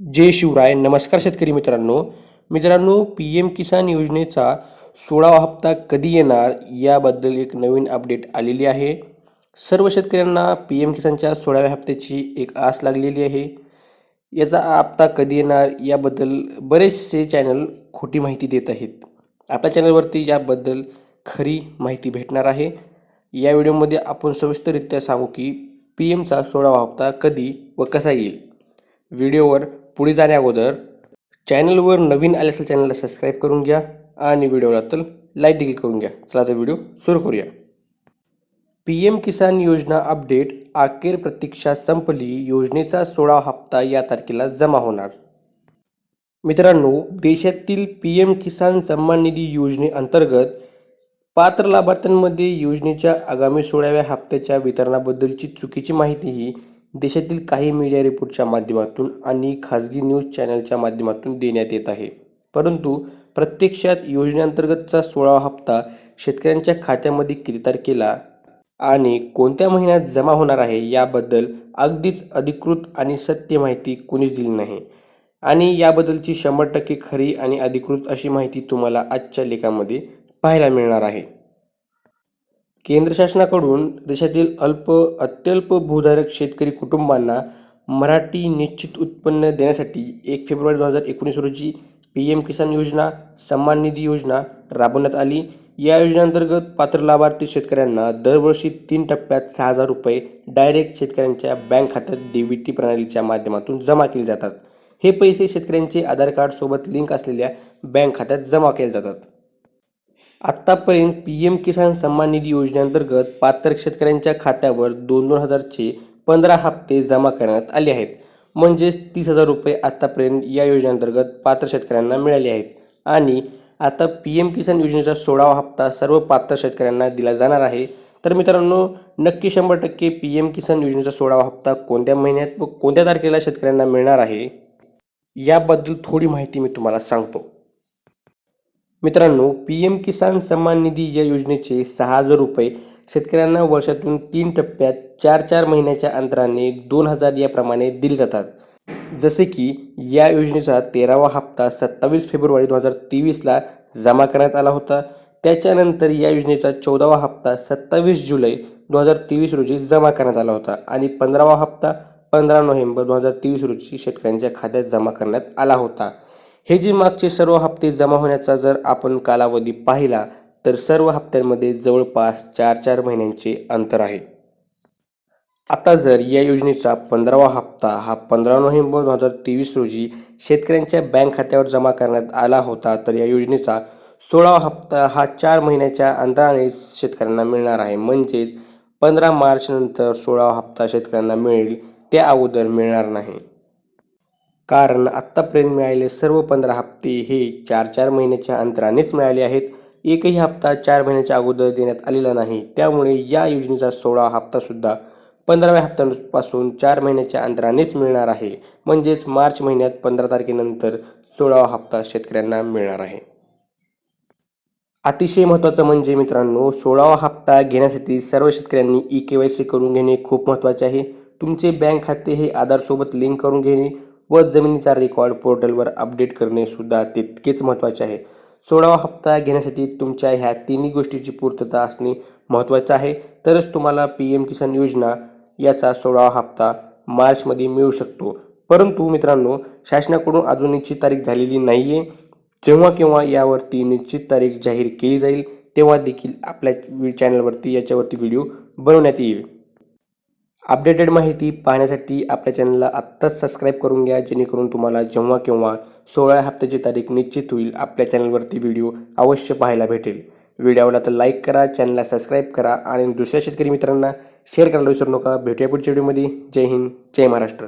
जय शिवराय. नमस्कार शेतकरी मित्रांनो. मित्रांनो पी एम किसान योजनेचा सोळावा हप्ता कधी येणार याबद्दल एक नवीन अपडेट आलेली आहे. सर्व शेतकऱ्यांना पी एम किसानच्या सोळाव्या हप्त्याची एक आस लागलेली आहे. याचा हप्ता कधी येणार याबद्दल बरेचसे चॅनल खोटी माहिती देत आहेत. आपल्या चॅनलवरती याबद्दल खरी माहिती भेटणार आहे. या व्हिडिओमध्ये आपण सविस्तररित्या सांगू की पी एमचा सोळावा हप्ता कधी व कसा येईल. व्हिडिओवर पुढे जाण्या अगोदर चॅनलवर नवीन आले असेल चॅनलला सबस्क्राईब करून घ्या आणि व्हिडिओला तर लाईक देखील करून घ्या. चला तर व्हिडिओ सुरू करूया. पी एम किसान योजना अपडेट अखेर प्रतीक्षा संपली. योजनेचा सोळा हप्ता या तारखेला जमा होणार. मित्रांनो देशातील पी एम किसान सन्मान निधी योजनेअंतर्गत पात्र लाभार्थ्यांमध्ये योजनेच्या आगामी सोळाव्या हप्त्याच्या वितरणाबद्दलची चुकीची माहिती ही देशातील काही मीडिया रिपोर्टच्या माध्यमातून आणि खाजगी न्यूज चॅनलच्या माध्यमातून देण्यात येत आहे. परंतु प्रत्यक्षात योजनेअंतर्गतचा सोळावा हप्ता शेतकऱ्यांच्या खात्यामध्ये किती तारखेला आणि कोणत्या महिन्यात जमा होणार आहे याबद्दल अगदीच अधिकृत आणि सत्य माहिती कुणीच दिली नाही. आणि याबद्दलची शंभर टक्के खरी आणि अधिकृत अशी माहिती तुम्हाला आजच्या लेखामध्ये पाहायला मिळणार आहे. केंद्र शासनाकडून देशातील अल्प अत्यल्प भूधारक शेतकरी कुटुंबांना मराठी निश्चित उत्पन्न देण्यासाठी एक फेब्रुवारी दोन हजार एकोणीस रोजी पी एम किसान योजना सन्मान निधी योजना राबवण्यात आली. या योजनेअंतर्गत पात्र लाभार्थी शेतकऱ्यांना दरवर्षी तीन टप्प्यात सहा हजार रुपये डायरेक्ट शेतकऱ्यांच्या बँक खात्यात डी बी टी प्रणालीच्या माध्यमातून जमा केले जातात. हे पैसे शेतकऱ्यांचे आधार कार्डसोबत लिंक असलेल्या बँक खात्यात जमा केले जातात. आत्तापर्यंत पी एम किसान सन्मान निधी योजनेअंतर्गत पात्र शेतकऱ्यांच्या खात्यावर दोन दोन हजारचे पंधरा हप्ते जमा करण्यात आले आहेत. म्हणजेच तीस हजार रुपये आत्तापर्यंत या योजनेअंतर्गत पात्र शेतकऱ्यांना मिळाले आहेत. आणि आता पी एम किसान योजनेचा सोळावा हप्ता सर्व पात्र शेतकऱ्यांना दिला जाणार आहे. तर मित्रांनो नक्की शंभर टक्के पी एम किसान योजनेचा सोळावा हप्ता कोणत्या महिन्यात व कोणत्या तारखेला शेतकऱ्यांना मिळणार आहे? याबद्दल थोडी माहिती मी तुम्हाला सांगतो. मित्रांनो पी एम किसान सन्मान निधी या योजनेचे सहा हजार रुपये शेतकऱ्यांना वर्षातून तीन टप्प्यात चार चार महिन्याच्या अंतराने दोन हजार याप्रमाणे दिले जातात. जसे की या योजनेचा तेरावा हप्ता सत्तावीस फेब्रुवारी दोन हजार तेवीसला जमा करण्यात आला होता. त्याच्यानंतर या योजनेचा चौदावा हप्ता सत्तावीस जुलै दोन हजार तेवीस रोजी जमा करण्यात आला होता आणि पंधरावा हप्ता पंधरा नोव्हेंबर दोन हजार तेवीस रोजी शेतकऱ्यांच्या खात्यात जमा करण्यात आला होता. हे जे मागचे सर्व हप्ते जमा होण्याचा जर आपण कालावधी पाहिला तर सर्व हप्त्यांमध्ये जवळपास चार चार महिन्यांचे अंतर आहे. आता जर या योजनेचा पंधरावा हप्ता हा पंधरा नोव्हेंबर दोन हजार तेवीस रोजी शेतकऱ्यांच्या बँक खात्यावर जमा करण्यात आला होता तर या योजनेचा सोळावा हप्ता हा चार महिन्याच्या अंतराने शेतकऱ्यांना मिळणार आहे. म्हणजेच पंधरा मार्चनंतर सोळावा हप्ता शेतकऱ्यांना मिळेल त्या अगोदर मिळणार नाही. कारण आत्तापर्यंत मिळालेले सर्व पंधरा हप्ते हे चार चार महिन्याच्या अंतरानेच मिळाले आहेत. एकही हप्ता चार महिन्याच्या अगोदर देण्यात आलेला नाही. त्यामुळे या योजनेचा सोळा हप्तासुद्धा पंधराव्या हप्त्यापासून चार महिन्याच्या अंतरानेच मिळणार आहे. म्हणजेच मार्च महिन्यात पंधरा तारखेनंतर सोळावा हप्ता शेतकऱ्यांना मिळणार आहे. अतिशय महत्त्वाचं म्हणजे मित्रांनो सोळावा हप्ता घेण्यासाठी सर्व शेतकऱ्यांनी ई के वाय सी करून घेणे खूप महत्त्वाचे आहे. तुमचे बँक खाते हे आधारसोबत लिंक करून घेणे व जमिनीचा रेकॉर्ड पोर्टलवर अपडेट करणे सुद्धा तितकेच महत्त्वाचे आहे. सोळावा हप्ता घेण्यासाठी तुमच्या ह्या तिन्ही गोष्टीची पूर्तता असणे महत्त्वाचं आहे. तरच तुम्हाला पी एम किसान योजना याचा सोळावा हप्ता मार्चमध्ये मिळू शकतो. परंतु मित्रांनो शासनाकडून अजून निश्चित तारीख झालेली नाही आहे जेव्हा केव्हा यावरती निश्चित तारीख जाहीर केली जाईल तेव्हा देखील आपल्या चॅनलवरती याच्यावरती व्हिडिओ बनवण्यात येईल. अपडेटेड माहिती पाहण्यासाठी आपल्या चॅनलला आत्ताच सबस्क्राईब करून घ्या जेणेकरून तुम्हाला जेव्हा केव्हा सोळा हप्त्याची तारीख निश्चित होईल आपल्या चॅनलवरती व्हिडिओ अवश्य पाहायला भेटेल. व्हिडिओला तर लाईक करा चॅनलला सबस्क्राईब करा आणि दुसऱ्या शेतकरी मित्रांना शेअर करायला विसरू नका. भेटूया पुढच्या व्हिडिओमध्ये जय हिंद जय महाराष्ट्र.